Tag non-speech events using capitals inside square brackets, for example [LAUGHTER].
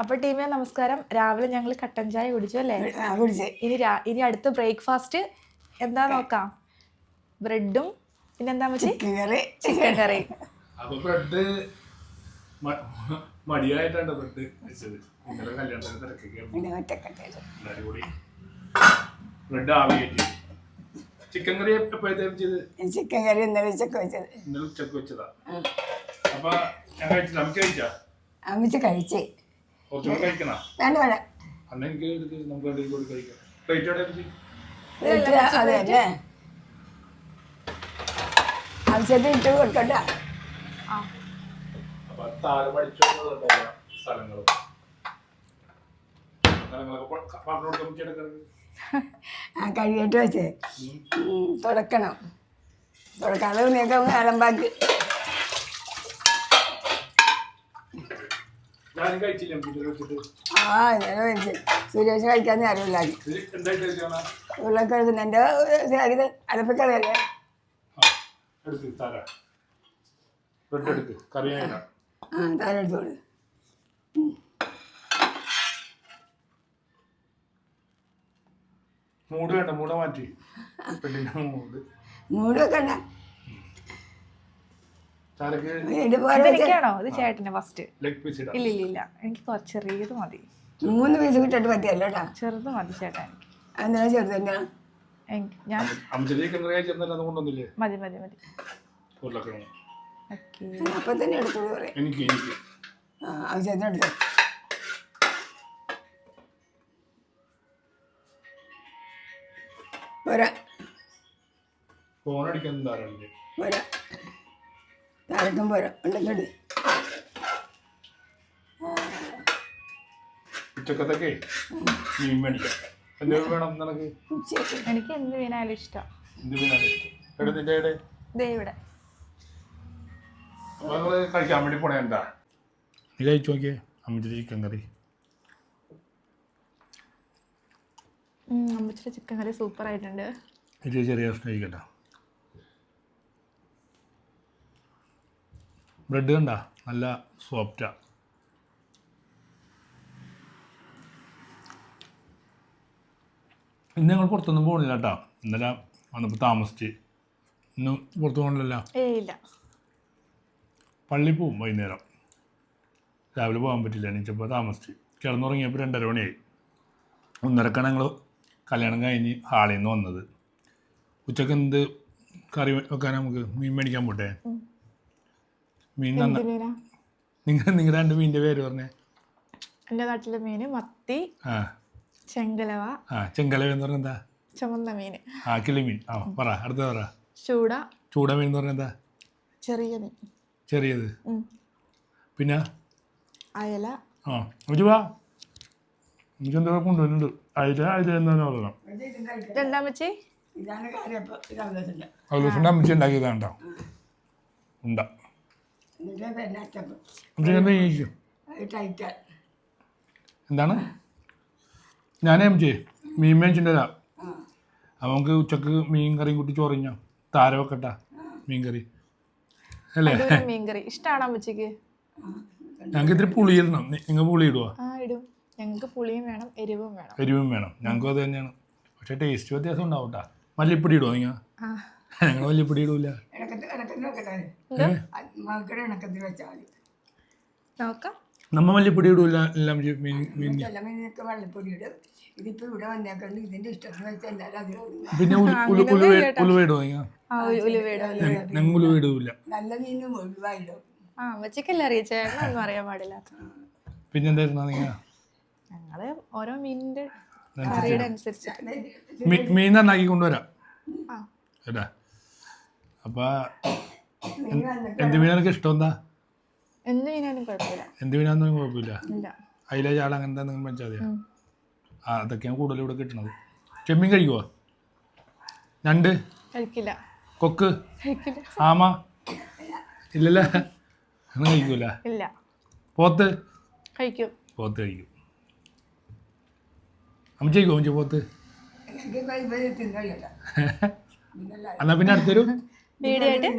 അപ്പൊ ടീമേ നമസ്കാരം. രാവിലെ ഞങ്ങൾ കട്ടൻ ചായ കുടിച്ചു അല്ലേ? ഇനി ഇനി അടുത്ത ബ്രേക്ക്ഫാസ്റ്റ് എന്താ നോക്കാം? ബ്രെഡും പിന്നെന്താ എന്താ ചിക്കൻ കറി. ചിക്കൻ കറി. അപ്പൊ ബ്രെഡ് മടിയായിട്ടാണ് ബ്രെഡ് ഇന്നലെ കല്യാണത്തിന് പിന്നെ ബ്രെഡ് ആവി ചിക്കൻ കറി എപ്പോഴത്തേക്കും ചെയ്ത് ചിക്കൻ കറി ഇന്നലെ ഉച്ചയ്ക്ക് വെച്ചത്. ഇന്നലെ ഉച്ചയ്ക്ക് വെച്ചതാ. അപ്പൊ ഞാൻ കഴിച്ചില്ല. നമുക്ക് കഴിച്ചാ? അമ്മച്ച് കഴിച്ച്. കുറച്ചുകൂടെ കഴിക്കണ? വേണ്ട വേണ്ട. അന്ന് എനിക്ക് എടുക്ക് നമുക്ക് രണ്ടുപേരും കൂടി കഴിക്കാം. പ്ലേറ്റ് എവിടെ വെച്ച്? അതെ അല്ലേ? ഇട്ട് കൊടുക്കണ്ട. അപ്പൊ താരം പഠിച്ചോണ്ടല്ല സ്ഥലങ്ങളും. സ്ഥലങ്ങളൊക്കെ പറഞ്ഞു കൊടുക്കാൻ പറ്റിയ ആ കഴിയിട്ട് വെച്ച്. ഉം, തുടക്കണം. തുടക്കാതെ നീക്കം അലമ്പാക്കി ഞാനും കഴിച്ചില്ല നമുക്ക് ഇത് വെച്ചിട്ട് ആ ഇന്നലെ വെച്ച് സുരേഷ് കഴിക്കാൻ അറിയില്ല ഉരുളക്കിഴങ്ങ് എന്റെ ഇത് അലപ്പിക്കറിയല്ലേ ആ, താര. എടുത്തോളൂ. മൂട് വേണ്ട മൂട മാറ്റി. മൂട് വെക്കണ്ട. പോലെ ഇത് ചേട്ടന് ഫസ്റ്റ് ഇല്ല ഇല്ല ഇല്ല എനിക്ക് കുറച്ച് ചെറിയത് മതി. മൂന്ന് പീസ് കിട്ടിട്ട് പറ്റിയല്ലോ ചെറുത് മതി ചേട്ടാ എനിക്ക്. എന്താ ചെറുത് തന്നെയാണ് ഞാൻ മതി മതി മതി. അപ്പം തന്നെ എടുത്തോളൂ എനിക്ക് എനിക്ക്. ആ ആവശ്യത്തിന് എടുത്തോ. പോരാ ഫോൺ അടിക്കാൻ താരല്ലേ താരക്കും പോരാ. ഉണ്ടെങ്കിൽ ഉച്ചക്കത്തൊക്കെ മീൻ മേടിക്കാം. എന്ത് വേണം നിനക്ക്? എനിക്ക് എന്ത് വീണാലും ഇഷ്ടം. എന്ത് മീനാണ് എവിടെ നിന്റെ എവിടെ? ദേ ഇവിടെ. അപ്പൊ കഴിക്കാൻ വേണ്ടി പോണേ എന്താ? നീ കഴിച്ചു നോക്കിയേ. അമ്മച്ചേരി ചിക്കൻ കറി അമ്മച്ചിയുടെ ചിക്കൻ കറി സൂപ്പർ ആയിട്ടുണ്ട്. ചെറിയ കഷ്ണം കഴിക്കട്ടെ ബ്രെഡ് കണ്ട? നല്ല സോഫ്റ്റാ ഇന്ന് ഞങ്ങൾ പുറത്തൊന്നും പോകണില്ല കേട്ടോ. ഇന്നലെ വന്നപ്പോൾ താമസിച്ച്. ഇന്ന് പുറത്ത് പോകണില്ലല്ലോ ഇല്ല. പള്ളി പോവും വൈകുന്നേരം. രാവിലെ പോകാൻ പറ്റില്ല എണീച്ചപ്പോൾ താമസിച്ച്. കിടന്നുറങ്ങിയപ്പോൾ രണ്ടര മണിയായി. ഒന്നരക്കാണ് ഞങ്ങൾ കല്യാണം കഴിഞ്ഞ് ഹാളിൽ നിന്ന് വന്നത്. ഉച്ചയ്ക്ക് എന്ത് കറി വെക്കാൻ നമുക്ക്? മീൻ മേടിക്കാൻ പോട്ടെ? മീൻ നന്ന എന്ത് നിങ്ങൾ നിങ്ങളുടെ രണ്ട് മീനിന്റെ പേര് പറഞ്ഞേ. എന്റെ നാട്ടിലെ മീന് മത്തി ആ. ചെങ്കലവ ആ ചെങ്കലവ എന്ന് പറഞ്ഞാൽ എന്താ? ചുമന്ന മീന് ആ കിളിമീൻ ആ പറ അടുത്ത പറ. ചൂട. ചൂട മീൻ എന്ന് പറഞ്ഞാൽ എന്താ? ചെറിയ മീൻ. ചെറിയത്. പിന്നെ? അയല. ആ ഒരു വാ. എനിക്കെന്താ കൊണ്ടുവരുന്നുണ്ട്. അയല അയല എന്താണെന്ന് പറയണം. രണ്ടാമച്ചി ദിവസം അമ്മച്ചി ഉണ്ടാക്കിയതാണ്ടോ ഉണ്ട. എന്താണ്? ഞാൻ ജെ. മീൻ മേടിച്ചിട്ടുണ്ടാ നമുക്ക് ഉച്ചയ്ക്ക് മീൻ കറിയും കൂട്ടി ചോറിഞ്ഞോ? താര വെക്കട്ട മീൻ കറി. അല്ലേ? മീൻ മീൻകറി ഇഷ്ടമാണോ അമ്മച്ചിക്ക്? ഞങ്ങൾക്ക് ഇത്തിരി പുളി ഇടണം. നിങ്ങൾ പുളി ഇടുവോ? ആ ഇടും. ഞങ്ങൾക്ക് പുളിയും വേണം എരിവും വേണം. എരിവും വേണം. ഞങ്ങൾക്കും അത് തന്നെയാണ്. പക്ഷേ ടേസ്റ്റ് വ്യത്യാസം ഉണ്ടാവും കേട്ടോ മല്ലിപ്പൊടി ഇടുവോ നിങ്ങൾ ആ. [LAUGHS] ഞങ്ങൾ വലിയ നോക്കാം. നമ്മ വലിയ ഇടൂല എല്ലാം ഇവിടെ വന്നേക്കൊണ്ട്. ഇഷ്ടത്തിന് വെച്ചാൽ എല്ലാവരും പിന്നെ ഞങ്ങൾ ഇടൂല. നല്ല മീനും ഒഴിവായിടും. ആ അമ്മച്ചിക്കല്ലേ അറിയ? ചേട്ടനൊന്നും അറിയാൻ പാടില്ല. പിന്നെ എന്തായിരുന്നു നിങ്ങൾ ഞങ്ങൾ ഓരോ മീനിന്റെ കറിയുടെ അനുസരിച്ച് മീൻ നന്നാക്കി കൊണ്ടുവരാം. കേട്ടാ? അപ്പം എന്ത് മീനാ നിനക്ക് ഇഷ്ടം എന്താ? എന്ത് മീനാലും കുഴപ്പമില്ല. എന്ത് മീനാന്നും കുഴപ്പമില്ല. ഇല്ല. അതിലെ ചാള അങ്ങനത്തെ നിങ്ങൾ വെച്ചാൽ മതിയോ. ആ അതൊക്കെയാണ് കൂടുതൽ ഇവിടെ കിട്ടണത്. ചെമ്മീൻ കഴിക്കുമോ ഞണ്ട്? കഴിക്കില്ല. കൊക്ക്? കഴിക്കില്ല. ആമ? ഇല്ലല്ല? ഒന്നും കഴിക്കൂല. ഇല്ല. പോത്ത്? കഴിക്കും. പോത്ത് കഴിക്കും. അമ്മ കഴിക്കുമോ അമ്മച്ചി പോത്ത്? [LAUGHS] എന്നാ പിന്നെ അടുത്തൊരു? വീഡിയോ ആയിട്ട്